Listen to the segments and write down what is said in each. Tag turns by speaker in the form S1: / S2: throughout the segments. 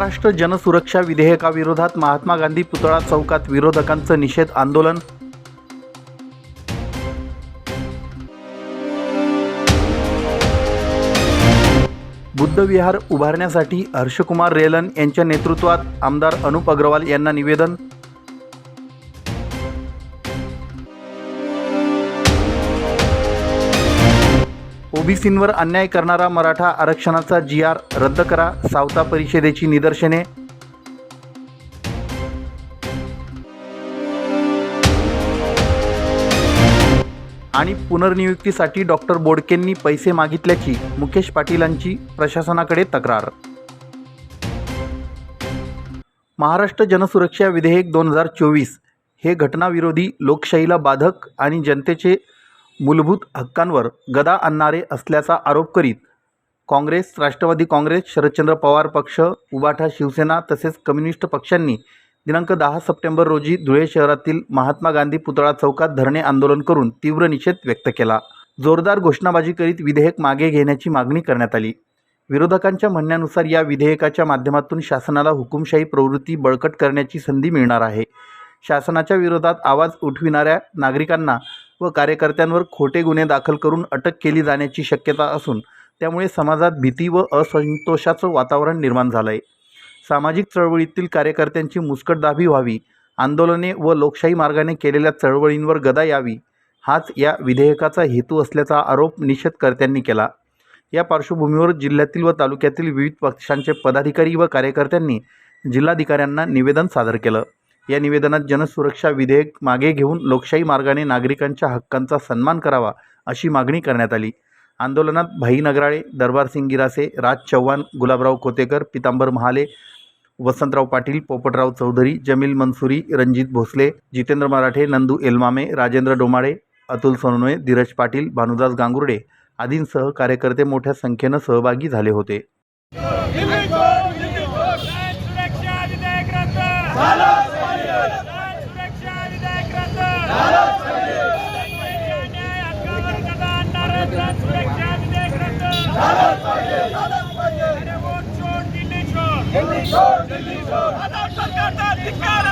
S1: महाराष्ट्र जनसुरक्षा विधेयकाविरोधात महात्मा गांधी पुतळा चौकात विरोधकांचं निषेध आंदोलन. बुद्धविहार उभारण्यासाठी हर्षकुमार रेलन यांच्या नेतृत्वात आमदार अनुप अग्रवाल यांना निवेदन. ओबीसींवर अन्याय करणारा मराठा आरक्षणाचा जी आर रद्द करा सावता परिषदेची निदर्शने. आणि पुनर्नियुक्तीसाठी डॉक्टर बोडकेंनी पैसे मागितल्याची मुकेश पाटीलांची प्रशासनाकडे तक्रार. महाराष्ट्र जनसुरक्षा विधेयक दोन हजार चोवीस हे घटनाविरोधी लोकशाहीला बाधक आणि जनतेचे मूलभूत हक्कांवर गदा आणणारे असल्याचा आरोप करीत काँग्रेस राष्ट्रवादी काँग्रेस शरदचंद्र पवार पक्ष उबाठा शिवसेना तसेच कम्युनिस्ट पक्षांनी दिनांक दहा सप्टेंबर रोजी धुळे शहरातील महात्मा गांधी पुतळा चौकात धरणे आंदोलन करून तीव्र निषेध व्यक्त केला. जोरदार घोषणाबाजी करीत विधेयक मागे घेण्याची मागणी करण्यात आली. विरोधकांच्या म्हणण्यानुसार या विधेयकाच्या माध्यमातून शासनाला हुकुमशाही प्रवृत्ती बळकट करण्याची संधी मिळणार आहे. शासनाच्या विरोधात आवाज उठविणाऱ्या नागरिकांना व कार्यकर्त्यांवर खोटे गुन्हे दाखल करून अटक केली जाण्याची शक्यता असून त्यामुळे समाजात भीती व असंतोषाचं वातावरण निर्माण झालं आहे सामाजिक चळवळीतील कार्यकर्त्यांची मुस्कटदाबी व्हावी आंदोलने व लोकशाही मार्गाने केलेल्या चळवळींवर गदा यावी हाच या विधेयकाचा हेतू असल्याचा आरोप निषेधकर्त्यांनी केला. या पार्श्वभूमीवर जिल्ह्यातील व तालुक्यातील विविध पक्षांचे पदाधिकारी व कार्यकर्त्यांनी जिल्हाधिकाऱ्यांना निवेदन सादर केलं. या निवेदनात जनसुरक्षा विधेयक मागे घेऊन लोकशाही मार्गाने नागरिकांच्या हक्कांचा सन्मान करावा अशी मागणी करण्यात आली. आंदोलनात भाई नगराळे दरबारसिंग गिरासे राज चव्हाण गुलाबराव कोतेकर पितांबर महाले वसंतराव पाटील पोपटराव चौधरी जमील मनसुरी रणजित भोसले जितेंद्र मराठे नंदू एलमामे राजेंद्र डोमाळे अतुल सोनवणे धीरज पाटील भानुदास गांगुर्डे आदींसह कार्यकर्ते मोठ्या संख्येनं सहभागी झाले होते
S2: सुरक्षा विधेयक रद्द सुरक्षा विधेयक रद्द न्याय हक्कावर गदा आणणारं सुरक्षा विधेयक रद्द अरे वोट छोड दिल्ली छोड आता सरकारचा धिक्कार असो. सुरक्षा विधेयक रद्द.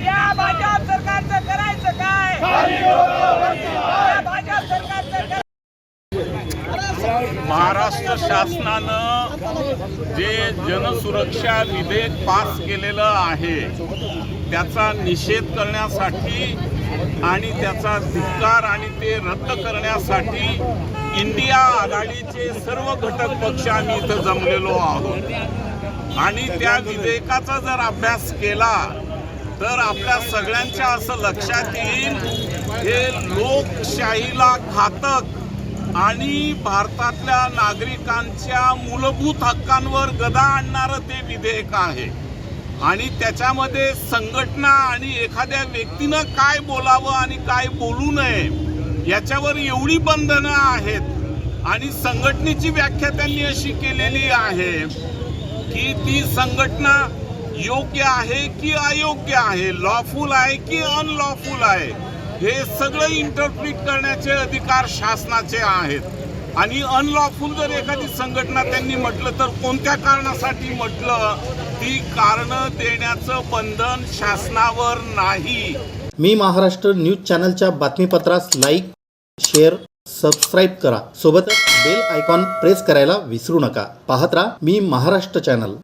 S2: या भाजप सरकारचं करायचं काय भाजप सरकारचं
S3: महाराष्ट्र शासनानं जे जनसुरक्षा विधेयक पास केलेलं आहे त्याचा निषेध करण्यासाठी आणि त्याचा धिक्कार आणि ते रद्द करण्यासाठी इंडिया आघाडीचे सर्व घटक पक्ष आम्ही इथं जमलेलो आहोत. आणि त्या विधेयकाचा जर अभ्यास केला तर आपल्या सगळ्यांच्या असं लक्षात येईल हे लोकशाहीला घातक आणि भारतातल्या नागरिकांच्या मूलभूत हक्कांवर गदा आणणारं ते विधेयक आहे. आणि त्याच्यामध्ये संघटना आणि एखाद्या व्यक्तीनं काय बोलावं आणि काय बोलू नये याच्यावर एवढी बंधनं आहेत आणि संघटनेची व्याख्या त्यांनी अशी केलेली आहे की ती संघटना योग्य आहे की अयोग्य आहे लॉफुल आहे की अनलॉफुल आहे हे सगळं इंटरप्रिट करण्याचे अधिकार शासनाचे आहेत. आणि अनलॉफुल जर एखादी संघटना त्यांनी म्हटलं तर कोणत्या कारणासाठी म्हटलं? ती कारणं देण्याचं बंधन शासनावर नाही.
S1: मी महाराष्ट्र न्यूज चॅनलच्या बातमीपत्रास लाईक शेअर सबस्क्राईब करा. सोबतच बेल आयकॉन प्रेस करायला विसरू नका. पाहत राहा मी महाराष्ट्र चॅनल.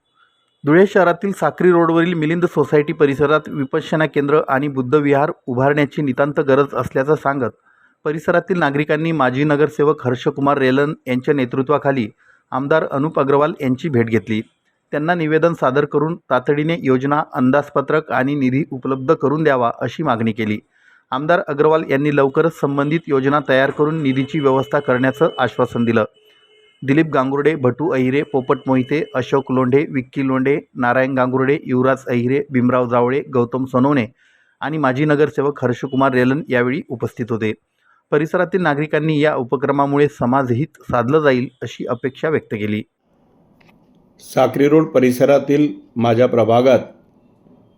S1: धुळे शहरातील साक्री रोडवरील मिलिंद सोसायटी परिसरात विपश्यना केंद्र आणि बुद्धविहार उभारण्याची नितांत गरज असल्याचं सांगत परिसरातील नागरिकांनी माजी नगरसेवक हर्षकुमार रेलन यांच्या नेतृत्वाखाली आमदार अनुप अग्रवाल यांची भेट घेतली. त्यांना निवेदन सादर करून तातडीने योजना अंदाजपत्रक आणि निधी उपलब्ध करून द्यावा अशी मागणी केली. आमदार अग्रवाल यांनी लवकरच संबंधित योजना तयार करून निधीची व्यवस्था करण्याचं आश्वासन दिलं. दिलीप गांगुर्डे भटू अहिरे पोपट मोहिते अशोक लोंढे विक्की लोंढे नारायण गांगुर्डे युवराज अहिरे भीमराव जावळे गौतम सोनवणे आणि माजी नगरसेवक हर्षकुमार रेलन यावेळी उपस्थित होते. परिसरातील नागरिकांनी या उपक्रमामुळे समाजहित साधलं जाईल अशी अपेक्षा व्यक्त केली.
S4: साक्री रोड परिसरातील माझ्या प्रभागात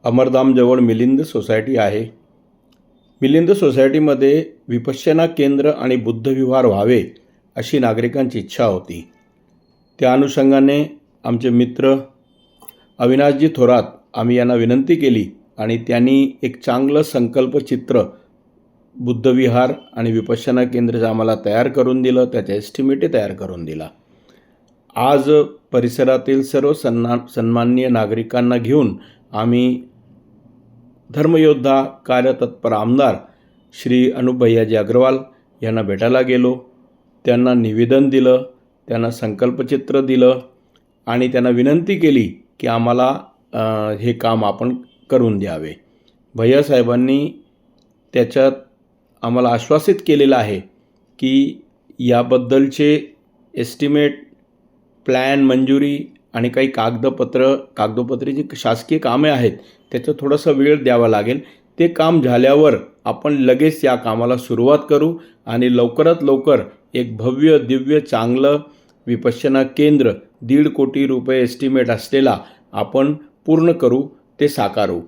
S4: अमरधामजवळ मिलिंद सोसायटी आहे. मिलिंद सोसायटीमध्ये विपश्यना केंद्र आणि बुद्धविहार व्हावे अशी नागरिकांची इच्छा होती. त्या अनुषंगाने आमचे मित्र अविनाशजी थोरात आम्ही यांना विनंती केली आणि त्यांनी एक चांगलं संकल्पचित्र बुद्धविहार आणि विपश्यना केंद्र आम्हाला तयार करून दिलं त्याचा एस्टिमेटही तयार करून दिला. आज परिसरातील सर्व सन्ना सन्माननीय नागरिकांना घेऊन आम्ही धर्मयोद्धा कार्यतत्पर आमदार श्री अनुभैयाजी अग्रवाल यांना भेटायला गेलो. त्यांना निवेदन दिलं त्यांना संकल्पचित्र दिलं आणि त्यांना विनंती केली की आम्हाला हे काम आपण करून द्यावे. भैयासाहेबांनी त्याच्यात आम्हाला आश्वासित केलेलं आहे की याबद्दलचे एस्टिमेट प्लॅन मंजुरी आणि काही कागदपत्र कागदोपत्रे जी शासकीय कामे आहेत त्याचं थोडंसं वेळ द्यावा लागेल. ते काम झाल्यावर आपण लगेच या कामाला सुरुवात करू आणि लवकरात लवकर एक भव्य दिव्य चांगलं विपश्यना केंद्र दीड कोटी रुपये एस्टिमेट असलेला आपण पूर्ण करू ते साकारू.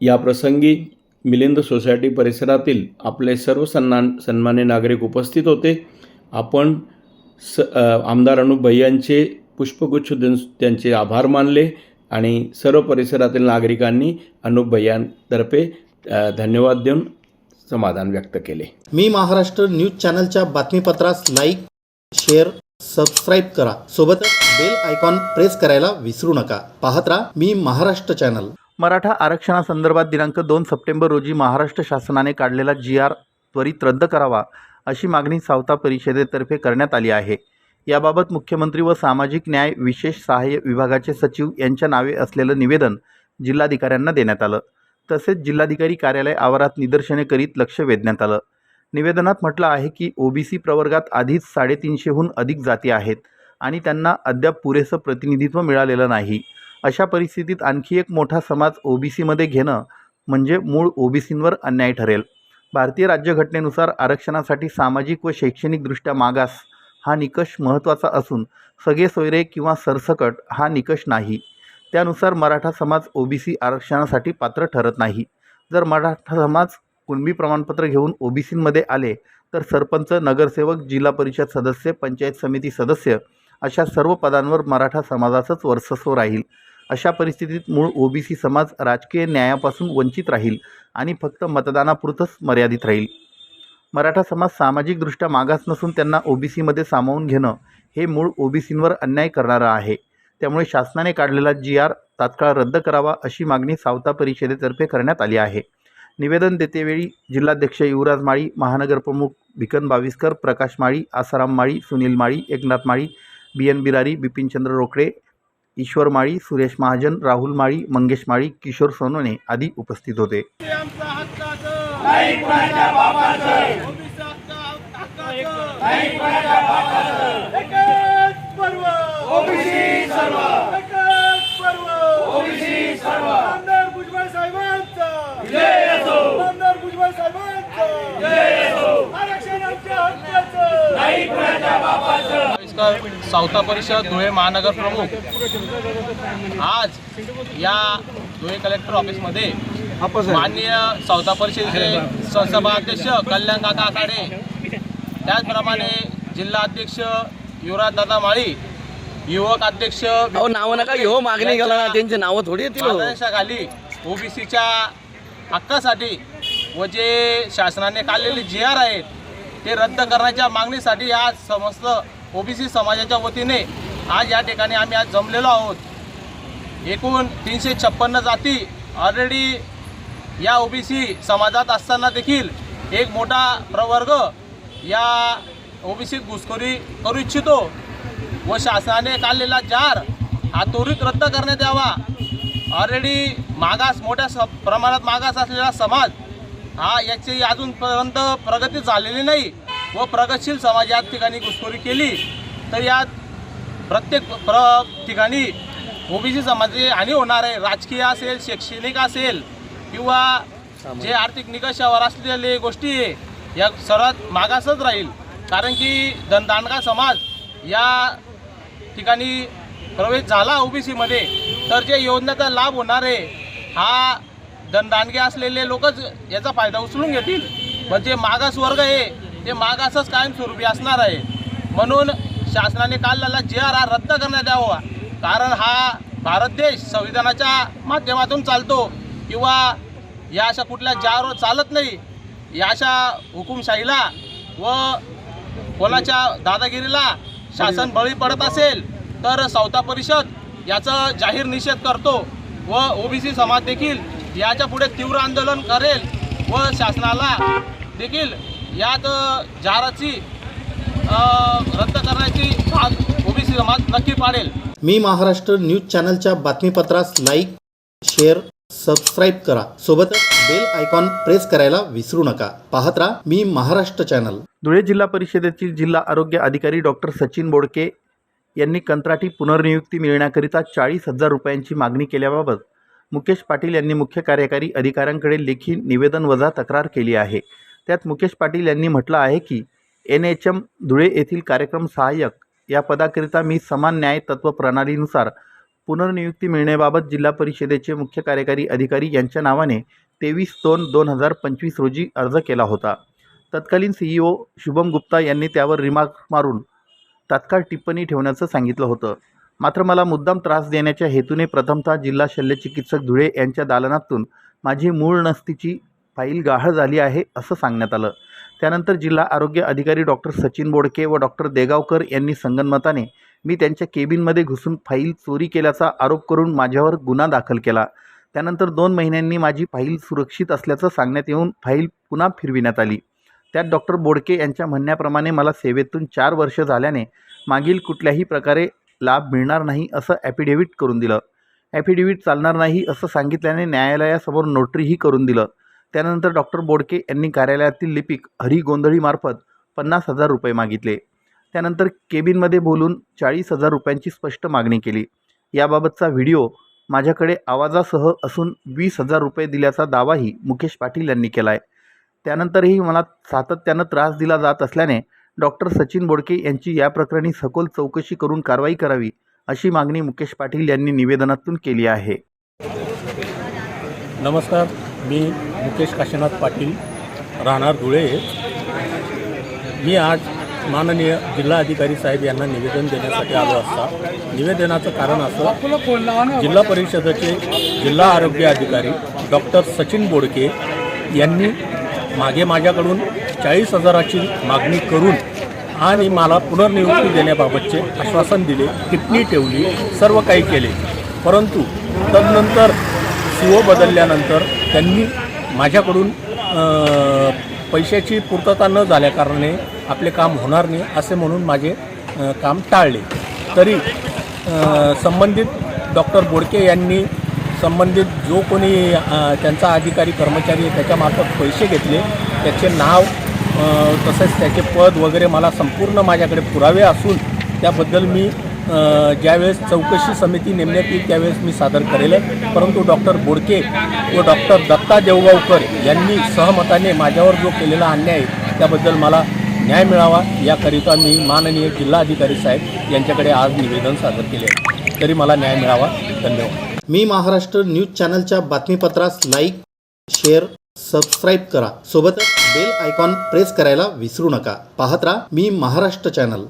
S4: या प्रसंगी मिलिंद सोसायटी परिसरातील आपले सर्व सन्मान सन्मान्य नागरिक उपस्थित होते. आपण स आमदार अनुप भैयांचे पुष्पगुच्छ देऊन त्यांचे आभार मानले आणि सर्व परिसरातील नागरिकांनी अनुप भैयांतर्फे अ, धन्यवाद देऊन समाधान व्यक्त केले.
S5: मी महाराष्ट्र न्यूज चॅनलच्या बातमीपत्रास लाईक शेअर सबस्क्राईब करा. सोबतच बेल आयकॉन प्रेस करायला विसरू नका. पाहत राहा मी महाराष्ट्र चॅनल.
S1: मराठा आरक्षणासंदर्भात दिनांक दोन सप्टेंबर रोजी महाराष्ट्र शासनाने काढलेला जी आर त्वरित रद्द करावा. अशी मागणी सावता परिषदेतर्फे करण्यात आली आहे. याबाबत मुख्यमंत्री व सामाजिक न्याय विशेष सहाय्य विभागाचे सचिव यांच्या नावे असलेलं निवेदन जिल्हाधिकाऱ्यांना देण्यात आलं. तसेच जिल्हाधिकारी कार्यालय आवारात निदर्शने करीत लक्ष वेधण्यात आलं. निवेदनात म्हटलं आहे की ओबीसी प्रवर्गात आधीच साडेतीनशेहून अधिक जाती आहेत आणि त्यांना अद्याप पुरेसं प्रतिनिधित्व मिळालेलं नाही. अशा परिस्थितीत आणखी एक मोठा समाज ओबीसीमध्ये घेणं म्हणजे मूळ ओबीसींवर अन्याय ठरेल. भारतीय राज्यघटनेनुसार आरक्षणासाठी सामाजिक व शैक्षणिकदृष्ट्या मागास हा निकष महत्त्वाचा असून सगळे सोयरे किंवा सरसकट हा निकष नाही. त्यानुसार मराठा समाज ओबीसी आरक्षणासाठी पात्र ठरत नाही. जर मराठा समाज कुणबी प्रमाणपत्र घेऊन ओबीसींमध्ये आले तर सरपंच नगरसेवक जिल्हा परिषद सदस्य पंचायत समिती सदस्य अशा सर्व पदांवर मराठा समाजाचंच वर्चस्व राहील. अशा परिस्थितीत मूळ ओबीसी समाज राजकीय न्यायापासून वंचित राहील आणि फक्त मतदानापुरतंच मर्यादित राहील. मराठा समाज सामाजिकदृष्ट्या मागास नसून त्यांना ओबीसीमध्ये सामावून घेणं हे मूळ ओबीसींवर अन्याय करणारं आहे. त्यामुळे शासनाने काढलेला जी आर तात्काळ रद्द करावा अशी मागणी सावता परिषदेतर्फे करण्यात आली आहे. निवेदन देतेवेळी जिल्हाध्यक्ष युवराज माळी महानगरप्रमुख भिकन बाविस्कर प्रकाश माळी आसाराम माळी सुनील माळी एकनाथ माळी बी एन बिरारी बिपिनचंद्र रोकडे ईश्वर माळी सुरेश महाजन राहुल माळी मंगेश माळी किशोर सोनोने आदी उपस्थित होते.
S2: हक्काचं नाही कुणाच्या आरक्षण
S6: इसका सावता परिषद धुळे महानगर प्रमुख आज या धुळे कलेक्टर ऑफिसमध्ये माननीय सावता परिषदेचे सहसभा अध्यक्ष कल्याण काका आखाडे त्याचप्रमाणे जिल्हा अध्यक्ष युवराज दादा माळी युवक अध्यक्ष
S7: नाव नका घेऊ मागणी ना त्यांची नावं थोडी हो.
S6: मार्गदर्शनाखाली ओबीसीच्या हक्कासाठी व जे शासनाने काढलेले जी आर आहेत ते रद्द करण्याच्या मागणीसाठी आज समस्त ओबीसी समाजाच्या वतीने आज या ठिकाणी आम्ही आज जमलेलो आहोत. एकूण तीनशे छप्पन्न जाती ऑलरेडी या ओबीसी समाजात असताना देखील एक मोठा प्रवर्ग या ओबीसीत घुसखोरी करू इच्छितो व शासनाने काढलेला जार हा त्वरित रद्द करण्यात यावा. ऑलरेडी मागास मोठ्या स प्रमाणात मागास असलेला समाज हा याची अजूनपर्यंत प्रगती झालेली नाही. व प्रगतशील समाज या ठिकाणी घुसखोरी केली तर यात प्रत्येक प्र ठिकाणी ओबीसी समाजाची हानी होणार आहे. राजकीय असेल शैक्षणिक असेल किंवा जे आर्थिक निकषावर असलेले गोष्टी आहे या सर्वात मागासच राहील. कारण की धनदांडगा समाज या ठिकाणी प्रवेश झाला ओबीसीमध्ये तर जे योजनेचा लाभ होणार आहे हा धनदांडगे असलेले लोकच याचा फायदा उचलून घेतील. म्हणजे पण जे मागास वर्ग आहे ते मागासच कायमस्वरूपी असणार आहे. म्हणून शासनाने काढलेला जे आर हा रद्द करण्यात यावा. कारण हा भारत देश संविधानाच्या माध्यमातून चालतो किंवा या अशा कुठल्या जारवर चालत नाही या अशा हुकुमशाहीला व कोणाच्या दादागिरीला शासन बळी पडत असेल तर सावता परिषद याचा जाहीर निषेध करतो व ओबीसी समाज देखील याच्यापुढे तीव्र आंदोलन करेल व शासनाला देखील यात जाराची अ, रद्द करण्याची भाग ओबीसी समाज नक्की पाडेल.
S5: मी महाराष्ट्र न्यूज चॅनलच्या बातमीपत्रास लाईक शेअर सबस्क्राईब करा. सोबतच बेल आयकॉन प्रेस करायला विसरू नका. पाहत राहा मी महाराष्ट्र चॅनल.
S1: धुळे जिल्हा परिषदेतील जिल्हा आरोग्य अधिकारी डॉक्टर सचिन बोडके यांनी कंत्राटी पुनर्नियुक्ती मिळण्याकरिता चाळीस हजार रुपयांची मागणी केल्याबाबत मुकेश पाटील यांनी मुख्य कार्यकारी अधिकाऱ्यांकडे लेखी निवेदन वजा तक्रार केली आहे. त्यात मुकेश पाटील यांनी म्हटलं आहे की एन एच एम धुळे येथील कार्यक्रम सहाय्यक या पदाकरिता मी समान न्याय तत्व प्रणालीनुसार पुनर्नियुक्ती मिळण्याबाबत जिल्हा परिषदेचे मुख्य कार्यकारी अधिकारी यांच्या नावाने तेवीस दोन दोन हजार पंचवीस रोजी अर्ज केला होता. तत्कालीन सीईओ शुभम गुप्ता यांनी त्यावर रिमार्क मारून तात्काळ टिप्पणी ठेवण्याचं सांगितलं होतं. मात्र मला मुद्दाम त्रास देण्याच्या हेतूने प्रथमतः जिल्हा शल्यचिकित्सक धुळे यांच्या दालनातून माझी मूळ नसतीची फाईल गाढ झाली आहे असं सांगण्यात आलं. त्यानंतर जिल्हा आरोग्य अधिकारी डॉक्टर सचिन बोडके व डॉक्टर देगावकर यांनी संगनमताने मी त्यांच्या केबिनमध्ये घुसून फाईल चोरी केल्याचा आरोप करून माझ्यावर गुन्हा दाखल केला. त्यानंतर दोन महिन्यांनी माझी फाईल सुरक्षित असल्याचं सांगण्यात येऊन फाईल पुन्हा फिरविण्यात आली. त्यात डॉक्टर बोडके यांच्या म्हणण्याप्रमाणे मला सेवेतून चार वर्ष झाल्याने मागील कुठल्याही प्रकारे लाभ मिळणार नाही असं ॲफिडेव्हिट करून दिलं. ॲफिडेव्हिट चालणार नाही असं सांगितल्याने न्यायालयासमोर नोटरीही करून दिलं. त्यानंतर डॉक्टर बोडके यांनी कार्यालयातील लिपिक हरी गोंधळीमार्फत पन्नास हजार रुपये मागितले. त्यानंतर केबिनमध्ये बोलून चाळीस हजार रुपयांची स्पष्ट मागणी केली. याबाबतचा व्हिडिओ माझ्याकडे आवाजासह असून वीस हजार रुपये दिल्याचा दावाही मुकेश पाटील यांनी केला आहे त्यानंतरही मला सातत्यानं त्रास दिला जात असल्याने डॉक्टर सचिन बोडके यांची या प्रकरणी सखोल चौकशी करून कारवाई करावी अशी मागणी मुकेश पाटील यांनी निवेदनातून केली आहे.
S3: नमस्कार मी मुकेश काशीनाथ पाटील राहणार धुळे. मी आज माननीय जिल्हाधिकारी साहेब यांना निवेदन देण्यासाठी आलो असता. निवेदनाचं कारण असं जिल्हा परिषदेचे जिल्हा आरोग्य अधिकारी डॉक्टर सचिन बोडके यांनी मागे माझ्याकडून चाळीस हजाराची मागणी करून आणि मला पुनर्नियुक्ती देण्याबाबतचे आश्वासन दिले टिप्पणी ठेवली सर्व काही केले. परंतु तदनंतर सी ओ बदलल्यानंतर त्यांनी माझ्याकडून पैशाची पूर्तता न झाल्याकारणाने आपले काम होणार नाही असे म्हणून माझे काम टाळले. तरी संबंधित डॉक्टर बोडके यांनी संबंधित जो कोणी त्यांचा अधिकारी कर्मचारी त्याच्यामार्फत पैसे घेतले. त्याचे नाव तसेच त्याचे पद वगैरे मला संपूर्ण माझ्याकडे पुरावे असून त्याबद्दल मी ज्यावेळेस चौकशी समिती नेमण्यात येईल त्यावेळेस मी सादर करेल. परंतु डॉक्टर बोडके व डॉक्टर दत्ता देवगावकर यांनी सहमताने माझ्यावर जो केलेला अन्याय आहे त्याबद्दल मला न्याय मिळावा. याकरिता मी माननीय जिल्हाधिकारी साहेब यांच्याकडे आज निवेदन सादर केले आहे. तरी मला न्याय मिळावा. धन्यवाद.
S5: मी महाराष्ट्र न्यूज चॅनलच्या बातमीपत्रास लाईक शेअर सबस्क्राईब करा. सोबतच बेल आयकॉन प्रेस करायला विसरू नका. पाहत राहा मी महाराष्ट्र चॅनल.